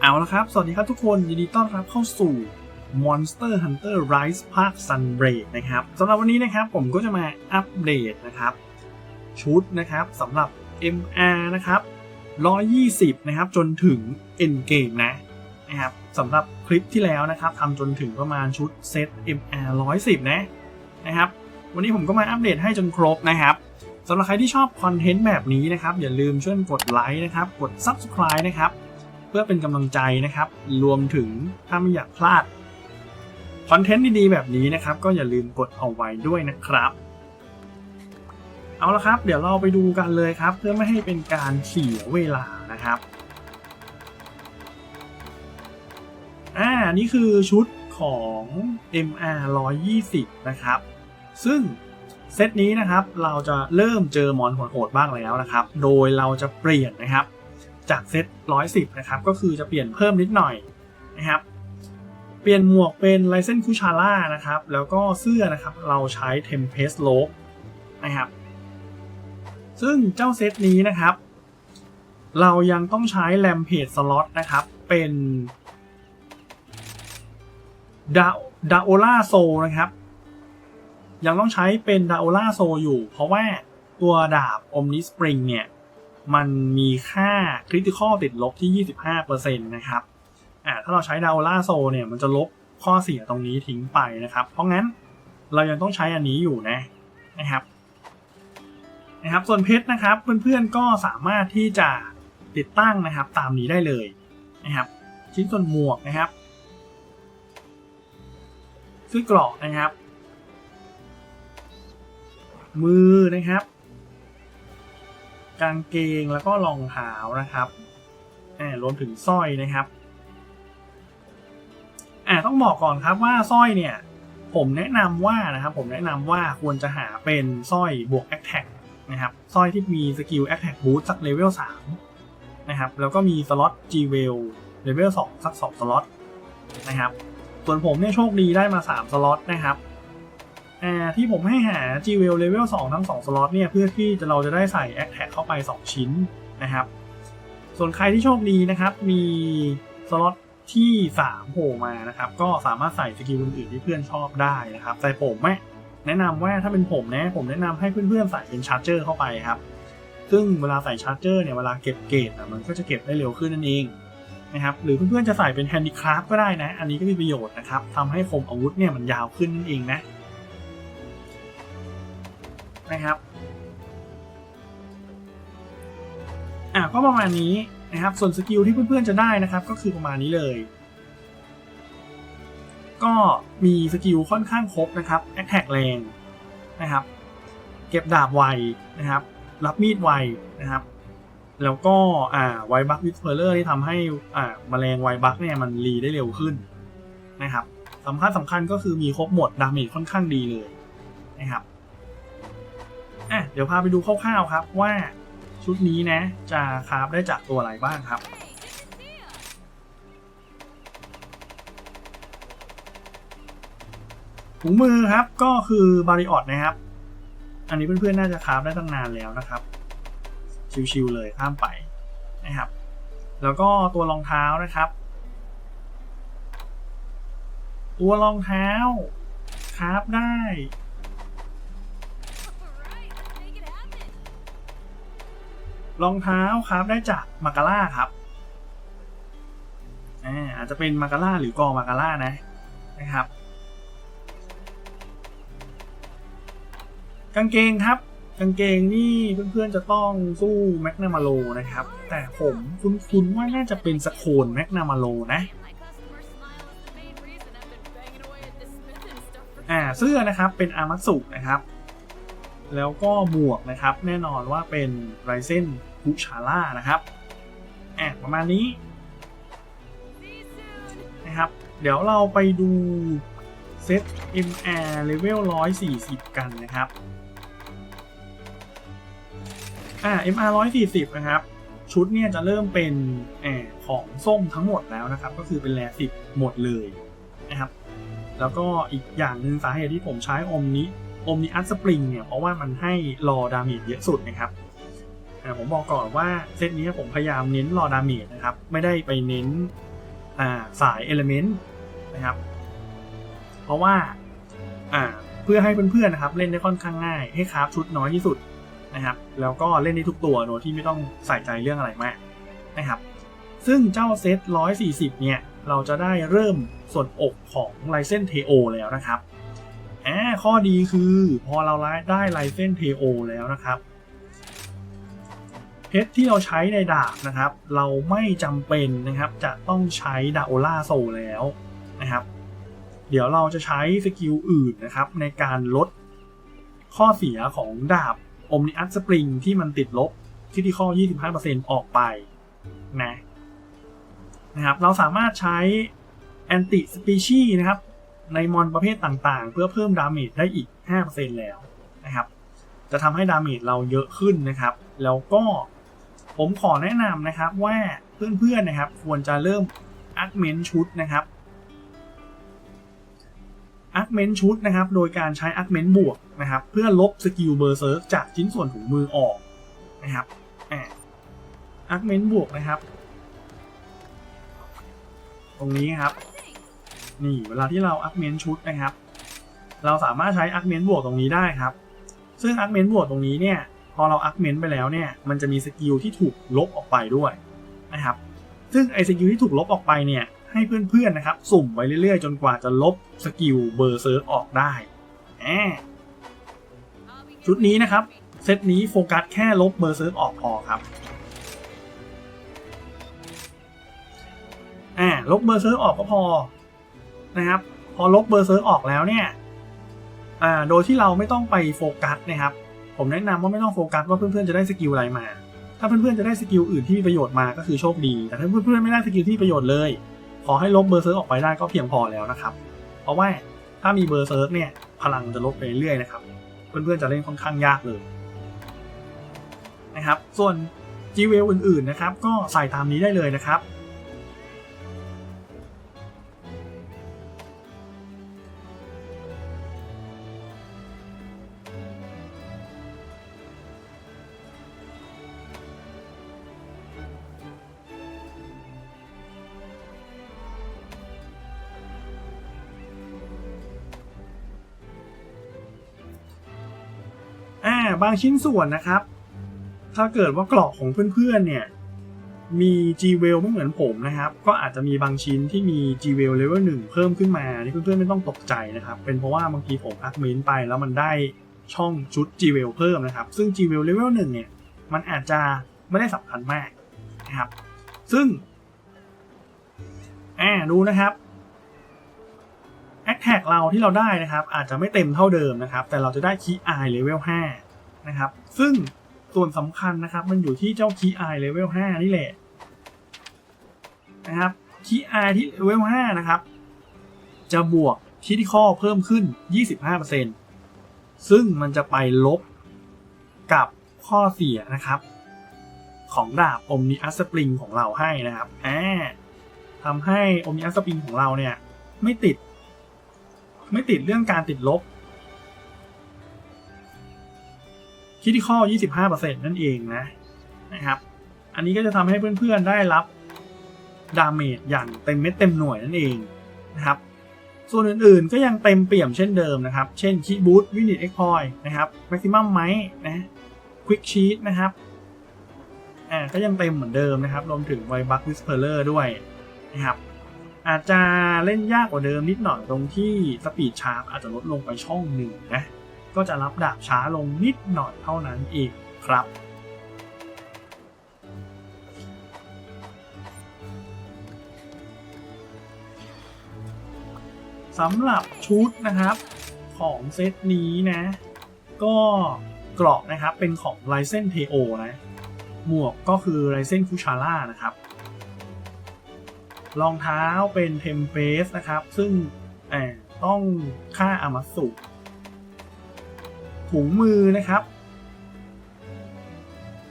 เอาละครับ สวัสดีครับทุกคน ยินดีต้อนรับเข้าสู่ Monster Hunter Rise ภาค Sunbreak นะครับสำหรับวันนี้นะครับผมก็จะมาอัปเดตนะครับ ชุดนะครับสำหรับ MR นะครับ 120 นะครับ จนถึง Endgame นะนะครับสำหรับคลิปที่แล้วนะครับทำจนถึงประมาณชุดเซต MR 110 นะนะครับ วันนี้ผมก็มาอัปเดตให้จนครบนะครับสำหรับใครที่ชอบคอนเทนต์แบบนี้นะครับ อย่าลืมช่วยกดไลค์นะครับ กด Subscribe นะครับ เพื่อเป็นกำลังใจนะครับ รวมถึงถ้าไม่อยากพลาดคอนเทนต์ดีๆแบบนี้นะครับ ก็อย่าลืมกดเอาไว้ด้วยนะครับ เอาละครับ เดี๋ยวเราไปดูกันเลยครับ เพื่อไม่ให้เป็นการเสียเวลานะครับอ่านี่คือชุดของ MR 120 นะครับ ซึ่งเซตนี้นะครับเราจะเริ่มเจอมอนโหดๆบ้างแล้วนะครับ โดยเราจะเปลี่ยนนะครับ จากเซต110 นะครับ ก็คือจะเปลี่ยนเพิ่มนิดหน่อยนะครับ เปลี่ยนหมวกเป็นไลเซนคูชาร่านะครับ แล้วก็เสื้อนะครับ เราใช้ Tempest l o นะครับ ซึ่งเจ้าเซตนี้นะครับ เรายังต้องใช้ Rampage Slot นะครับ เป็นดาดาโอล่าโซนะครับ ยังต้องใช้เป็นดาโอล่าโซอยู่ เพราะว่าตัวดาบ Omni Spring เนี่ย มันมีค่าคริติคอลติดลบที่ 25%นะครับอ่าถ้าเราใช้ดาวล่าโซเนี่ยมันจะลบข้อเสียตรงนี้ทิ้งไปนะครับ เพราะงั้นเรายังต้องใช้อันนี้อยู่นะนะครับนะครับ ส่วนเพชรนะครับเพื่อนๆก็สามารถที่จะติดตั้งนะครับตามนี้ได้เลยนะครับ ชิ้นส่วนหมวกนะครับซื้อกรอกนะครับ มือนะครับ กางเกงแล้วก็รองเท้านะครับอ่ารวมถึงสร้อยนะครับอ่าต้องบอกก่อนครับว่าสร้อยเนี่ย ผมแนะนำว่านะครับ ผมแนะนำว่าควรจะหาเป็นสร้อยบวก Attack นะครับสร้อยที่มีสกิล Attack Boost สักเลเวล3นะครับแล้วก็มีสล็อต G w e l เลเวล2สัก2สล็อตนะครับ ส่วนผมเนี่ยโชคดีได้มา3สล็อตนะครับ อ่าที่ผมให้หา g w e l Level 2 ทั้ง 2 สล็อตเนี่ย เพื่อที่จะเราจะได้ใส่ a c t a g เข้าไป 2 ชิ้นนะครับ ส่วนใครที่โชคดีนะครับ มีสล็อตที่ 3 โผล่มานะครับ ก็สามารถใส่สกิลอื่นๆที่เพื่อนชอบได้นะครับแต่ผมแม่แนะนำว่าถ้าเป็นผมนะผมแนะนำให้เพื่อนๆใส่เป็นชาร์เจอร์เข้าไปครับ ซึ่งเวลาใส่ชาร์เจอร์เนี่ยเวลาเก็บเกรดมันก็จะเก็บได้เร็วขึ้นนั่นเองนะครับหรือเพื่อนๆจะใส่เป็นแฮนดิคราฟก็ได้นะ อันนี้ก็มีประโยชน์นะครับทำให้คมอาวุธเนี่ยมันยาวขึ้นนั่นเองนะ นะครับอะก็ประมาณนี้นะครับ ส่วนสกิลที่เพื่อนๆจะได้นะครับ ก็คือประมาณนี้เลย ก็มีสกิลค่อนข้างครบนะครับแอคแท็กแรงนะครับ เก็บดาบไวนะครับ รับมีดไวนะครับ แล้วก็อ่าไวบัควิสเพอร์เลอร์ที่ทำให้อ่าแมลงไวบัคเนี่ยมันรีได้เร็วขึ้นนะครับสำคัญสำคัญก็คือมีครบหมดดาเมจค่อนข้างดีเลยนะครับ อะเดี๋ยวพาไปดูคร่าวๆครับว่าชุดนี้นะจะคราฟได้จากตัวอะไรบ้างครับถุงมือครับก็คือบาริออดนะครับ อันนี้เพื่อนๆน่าจะคราฟได้ตั้งนานแล้วนะครับ ชิวๆเลยข้ามไปนะครับ แล้วก็ตัวรองเท้านะครับ ตัวรองเท้าคราฟได้ รองเท้าครับได้จากมาการ่าครับอาจจะเป็นมาการ่าหรือกองมาการ่านะนะครับ กางเกงครับ กางเกงนี่เพื่อนๆจะต้องสู้แมกนามาโลนะครับ แต่ผมคุ้นๆว่าน่าจะเป็นสโคนแมกนามาโลนะอ่าเสื้อนะครับเป็นอามัตสุนะครับ แล้วก็หมวกนะครับ แน่นอนว่าเป็นไรเซน คุชาร่านะครับอะประมาณนี้นะครับ เดี๋ยวเราไปดูเซต MR Level 140 กันนะครับอ่า MR 140 นะครับ ชุดเนี่ยจะเริ่มเป็นแอของส้มทั้งหมดแล้วนะครับ ก็คือเป็นแรสิบหมดเลยนะครับ แล้วก็อีกอย่างหนึ่งสาเหตุที่ผมใช้อมนี้อมนิอัสปริงเนี่ย เพราะว่ามันให้รอดาเมจเยอะสุดนะครับ ผมบอกก่อนว่าเซตนี้ผมพยายามเน้นรอดาเมจนะครับ ไม่ได้ไปเน้นอ่าสายเอลเมนต์นะครับ เพราะว่าอ่าเพื่อให้เพื่อนๆนะครับ เล่นได้ค่อนข้างง่าย ให้คราฟชุดน้อยที่สุดนะครับ แล้วก็เล่นได้ทุกตัวโดยที่ไม่ต้องใส่ใจเรื่องอะไรมากนะครับ ซึ่งเจ้าเซต140 เนี่ย เราจะได้เริ่มส่วนอกของไลเซนเทโอแล้วนะครับอ่าข้อดีคือพอเราได้ไลเซนเทโอแล้วนะครับ เพชรที่เราใช้ในดาบนะครับ เราไม่จำเป็นนะครับจะต้องใช้ดาโอล่าโซแล้วนะครับ เดี๋ยวเราจะใช้สกิลอื่นนะครับ ในการลดข้อเสียของดาบอมนิอัสสปริงที่มันติดลบที่ที่ข้อ 25%ออกไปนะนะครับ เราสามารถใช้แอนติสปีชีนะครับ ในมอนประเภทต่างๆ เพื่อเพิ่มดาเมจได้อีก 5%แล้วนะครับ จะทำให้ดาเมจเราเยอะขึ้นนะครับ แล้วก็ ผมขอแนะนำนะครับว่าเพื่อนๆนะครับ ควรจะเริ่มอักเมนชุดนะครับอักเมนชุดนะครับ โดยการใช้อักเมนบวกนะครับ เพื่อลบสกิลเบอร์เซิร์กจากชิ้นส่วนถุงมือออกนะครับอักเมนบวกนะครับ ตรงนี้ครับ นี่เวลาที่เราอักเมนชุดนะครับ เราสามารถใช้อักเมนบวกตรงนี้ได้ครับ ซึ่งอักเมนบวกตรงนี้เนี่ย พอเราอักเมนต์ไปแล้วเนี่ยมันจะมีสกิลที่ถูกลบออกไปด้วยนะครับซึ่งไอสกิลที่ถูกลบออกไปเนี่ยให้เพื่อนๆนะครับสุ่มไปเรื่อยๆ จนกว่าจะลบสกิลเบอร์เซิร์กออกได้แหมชุดนี้นะครับเซตนี้โฟกัสแค่ลบเบอร์เซิร์กออกพอครับอ่าลบเบอร์เซิร์กออกก็พอนะครับพอลบเบอร์เซิร์กออกแล้วเนี่ยอ่าโดยที่เราไม่ต้องไปโฟกัสนะครับ ผมแนะนำว่าไม่ต้องโฟกัสว่าเพื่อนๆจะได้สกิลอะไรมา ถ้าเพื่อนๆจะได้สกิลอื่นที่มีประโยชน์มาก็คือโชคดี แต่ถ้าเพื่อนๆไม่ได้สกิลที่ประโยชน์เลย ขอให้ลบเบอร์เซิร์กออกไปได้ก็เพียงพอแล้วนะครับ เพราะว่าถ้ามีเบอร์เซิร์กเนี่ยพลังจะลดไปเรื่อยๆนะครับ เพื่อนๆจะเล่นค่อนข้างยากเลยนะครับ ส่วนจีเวลอื่นๆนะครับ ก็ใส่ตามนี้ได้เลยนะครับ บางชิ้นส่วนนะครับ ถ้าเกิดว่าเกราะของเพื่อนๆเนี่ยมี G w e l ไม่เหมือนผมนะครับ ก็อาจจะมีบางชิ้นที่มี G w e l level 1 เพิ่มขึ้นมาที่เพื่อนๆไม่ต้องตกใจนะครับ เป็นเพราะว่าบางทีผมอักเมนไปแล้วมันได้ช่องชุด G w e l เพิ่มนะครับ ซึ่ง G w e l level 1 เนี่ย มันอาจจะไม่ได้สำคัญมากนะครับ ซึ่ง อ่าดูนะครับแอคแท็กเราที่เราได้นะครับ อาจจะไม่เต็มเท่าเดิมนะครับ แต่เราจะได้คีย์ไอเลเวล5 นะครับ ซึ่งส่วนสำคัญนะครับ มันอยู่ที่เจ้าคีย์ไอเลเวล5นี่แหละนะครับคีไอที่เลเวล5นะครับ จะบวกคิดข้อเพิ่มขึ้น 25%ซึ่งมันจะไปลบกับข้อเสียนะครับ ของดาบอมนิอัสปริงของเราให้นะครับแอ่าทำให้อมนิอัสปริงของเราเนี่ย ไม่ติด ไม่ติดเรื่องการติดลบ คิดที่ข้อ 25%นั่นเองนะนะครับ อันนี้ก็จะทำให้เพื่อนๆได้รับดาเมจอย่างเต็มเม็ดเต็มหน่วยนั่นเองนะครับ ส่วนอื่นๆก็ยังเต็มเปี่ยมเช่นเดิมนะครับ เช่นคีบูทวินิตเอ็กพอยนะครับแม็กซิมัมไมนะควิกชีตนะครับอ่าก็ยังเต็มเหมือนเดิมนะครับ รวมถึงไวบัควิสเพอร์เลอร์ด้วยนะครับ อาจจะเล่นยากกว่าเดิมนิดหน่อยตรงที่สปีดชาร์ปอาจจะลดลงไปช่องหนึ่งนะ ก็จะรับดาบช้าลงนิดหน่อยเท่านั้นเองครับ สำหรับชุดนะครับของเซตนี้นะ ก็เกราะนะครับเป็นของไลเซนเทโอนะ หมวกก็คือไลเซนคูชาร่านะครับรองเท้าเป็นเทมเฟสนะครับ ซึ่งต้องค่าอามาสุ ถุงมือนะครับ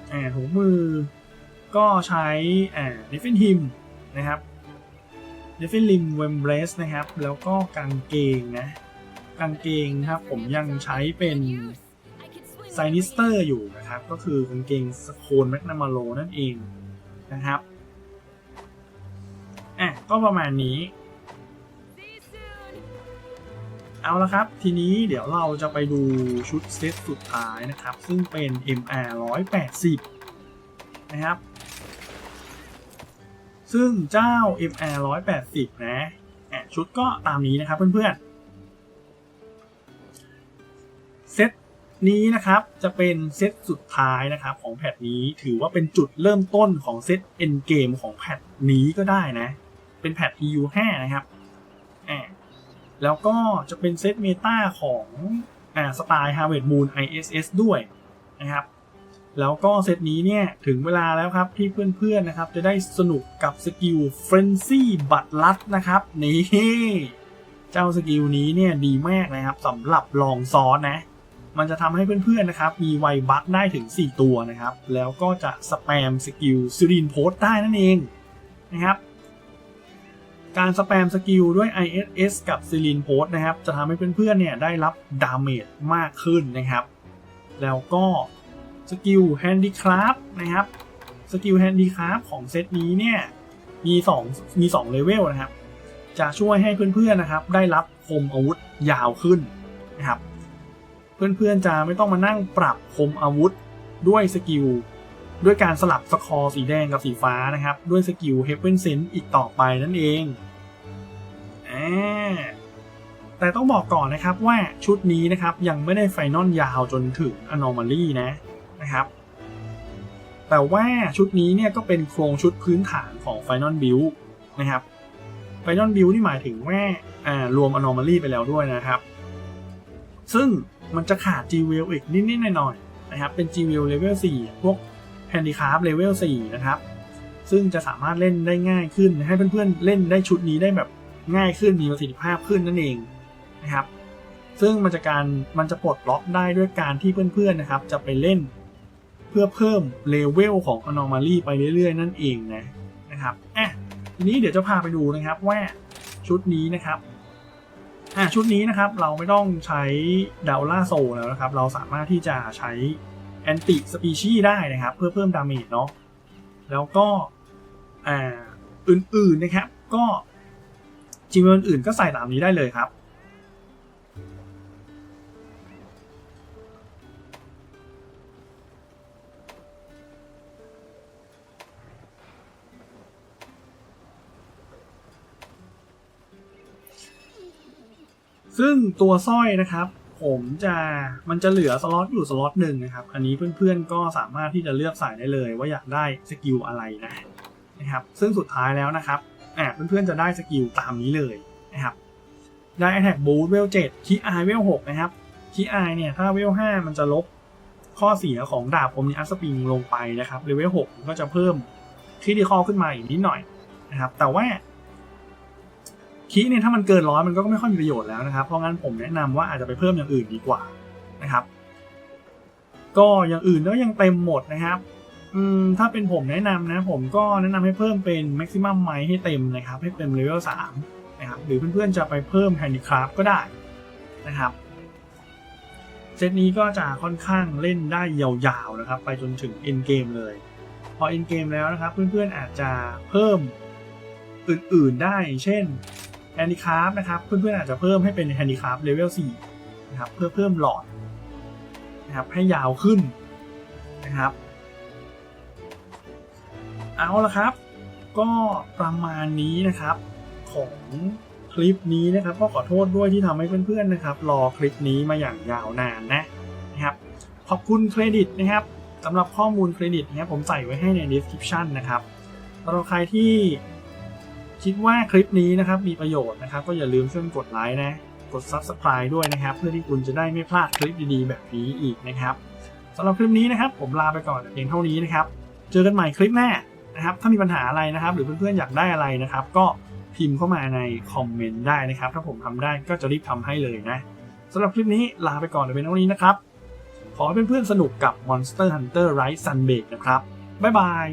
แอบถุงมือก็ใช้แอบดิฟฟินฮิมนะครับเดิฟฟินลิมเวมเบรสนะครับ แล้วก็กางเกงนะกางเกงครับผมยังใช้เป็นไซนิสเตอร์อยู่นะครับ ก็คือกางเกงสโคนแมกนามาโลนั่นเองนะครับอะก็ประมาณนี้ เอาละครับ ทีนี้เดี๋ยวเราจะไปดูชุดเซตสุดท้ายนะครับ ซึ่งเป็น MR 180 นะครับ ซึ่งเจ้า MR 180นะอะชุดก็ตามนี้นะครับเพื่อนๆ เซตนี้นะครับจะเป็นเซตสุดท้ายนะครับของแพทนี้ถือว่าเป็นจุดเริ่มต้นของเซต End Game ของแพทนี้ก็ได้นะ เป็นแพท EU 5 นะครับอ่า แล้วก็จะเป็นเซตเมตาของอ่าสไตล์ Harvest Moon ISS ด้วยนะครับ แล้วก็เซตนี้เนี่ย ถึงเวลาแล้วครับที่เพื่อนๆนะครับ จะได้สนุกกับสกิล Frenzy บัตลัดนะครับ นี่ เจ้าสกิลนี้เนี่ยดีมากนะครับสำหรับลองซ้อนนะ มันจะทำให้เพื่อนๆนะครับ มีไวบัคได้ถึง 4 ตัวนะครับ แล้วก็จะสแปมสกิลซิรินโพสได้นั่นเองนะครับ การสแปมสกิลด้วย ISS กับซิลินโพสนะครับ จะทำให้เพื่อนๆเนี่ยได้รับดาเมจมากขึ้นนะครับ แล้วก็สกิลแฮนดี้คราฟนะครับสกิลแฮนดี้คราฟของเซตนี้เนี่ยมี2มี2เลเวลนะครับ จะช่วยให้เพื่อนๆนะครับ ได้รับคมอาวุธยาวขึ้นนะครับ เพื่อนๆจะไม่ต้องมานั่งปรับคมอาวุธด้วยสกิลด้วยการสลับสคอร์สีแดงกับสีฟ้านะครับ ด้วยสกิล Heaven Sense อีกต่อไปนั่นเอง แต่ต้องบอกก่อนนะครับว่าชุดนี้นะครับยังไม่ได้ไฟนอลยาวจนถึง Anomaly นะนะครับ แต่ว่าชุดนี้เนี่ยก็เป็นโครงชุดพื้นฐานของ Final Build นะครับ Final Build ที่หมายถึงว่าอ่ารวม Anomaly ไปแล้วด้วยนะครับ ซึ่งมันจะขาด g w e l อีกนิดๆหน่อยๆนะครับ เป็น g w e l level 4 พวก Handicraft level 4 นะครับ ซึ่งจะสามารถเล่นได้ง่ายขึ้นให้เพื่อนๆเล่นได้ชุดนี้ได้แบบ ง่ายขึ้นมีประสิทธิภาพขึ้นนั่นเองนะครับ ซึ่งมันจะการมันจะปลดล็อกได้ด้วยการที่เพื่อนๆนะครับ จะไปเล่นเพื่อเพิ่มเลเวลของ Anomaly ไปเรื่อยๆ นั่นเองนะนะครับอะทีนี้เดี๋ยวจะพาไปดูนะครับว่าชุดนี้นะครับอะชุดนี้นะครับเราไม่ต้องใช้ดาวล่าโซแล้วนะครับ เราสามารถที่จะใช้แอนติสปีชีได้นะครับ เพื่อเพิ่มดาเมจเนาะแล้วก็อ่าอื่นๆนะครับ ก็ จีเวลอื่นก็ใส่ตามนี้ได้เลยครับซึ่งตัวสร้อยนะครับ ผมจะมันจะเหลือสล็อตอยู่สล็อตหนึ่งนะครับ อันนี้เพื่อนๆก็สามารถที่จะเลือกใส่ได้เลยว่าอยากได้สกิลอะไรนะนะครับ ซึ่งสุดท้ายแล้วนะครับ อ่าเพื่อนๆจะได้สกิลตามนี้เลยนะครับ ได้ Attack Boost เวล7คีไอเวล6นะครับคีไอเนี่ยถ้าเวล5มันจะลบข้อเสียของดาบอมนิอัสปริงลงไปนะครับเลเวล6ก็จะเพิ่มคริติคอขึ้นมาอีกนิดหน่อยนะครับ แต่ว่าคีย์เนี่ยถ้ามันเกินร้อยมันก็ไม่ค่อยมีประโยชน์แล้วนะครับ เพราะงั้นผมแนะนำว่าอาจจะไปเพิ่มอย่างอื่นดีกว่านะครับ ก็อย่างอื่นก็ยังเต็มหมดนะครับ อืมถ้าเป็นผมแนะนำนะ ผมก็แนะนำให้เพิ่มเป็น maximum ไมให้เต็มนะครับ ให้เต็มเลเวล3นะครับ หรือเพื่อนๆจะไปเพิ่ม handicraft ก็ได้นะครับ เซตนี้ก็จะค่อนข้างเล่นได้ยาวๆนะครับ ไปจนถึง end game เลย พอ end game แล้วนะครับ เพื่อนๆอาจจะเพิ่มอื่นๆได้ เช่นแฮนดิคราฟนะครับ เพื่อนๆอาจจะเพิ่มให้เป็นแฮนดิคราฟเลเวล4นะครับ เพื่อเพิ่มหลอดนะครับให้ยาวขึ้นนะครับ เอาละครับ ก็ประมาณนี้นะครับของคลิปนี้นะครับ ก็ขอโทษด้วยที่ทำให้เพื่อนๆนะครับ รอคลิปนี้มาอย่างยาวนานนะนะครับ ขอบคุณเครดิตนะครับสำหรับข้อมูลเครดิตนะครับผมใส่ไว้ให้ใน description นะครับสำหรับใครที่คิดว่าคลิปนี้นะครับมีประโยชน์นะครับ ก็อย่าลืมช่วยกดไลค์นะกด Subscribe ด้วยนะครับ เพื่อที่คุณจะได้ไม่พลาดคลิปดีๆ แบบนี้อีกนะครับสำหรับคลิปนี้นะครับ ผมลาไปก่อนเพียงเท่านี้นะครับ เจอกันใหม่คลิปหน้า นะครับ ถ้ามีปัญหาอะไรนะครับ หรือเพื่อนๆอยากได้อะไรนะครับ ก็พิมพ์เข้ามาในคอมเมนต์ได้นะครับ ถ้าผมทำได้ก็จะรีบทำให้เลยนะสำหรับคลิปนี้ลาไปก่อนแต่เป็นเท่านี้นะครับ ขอให้เพื่อนๆสนุกกับ Monster Hunter Rise Sunbreak นะครับ บ๊ายบาย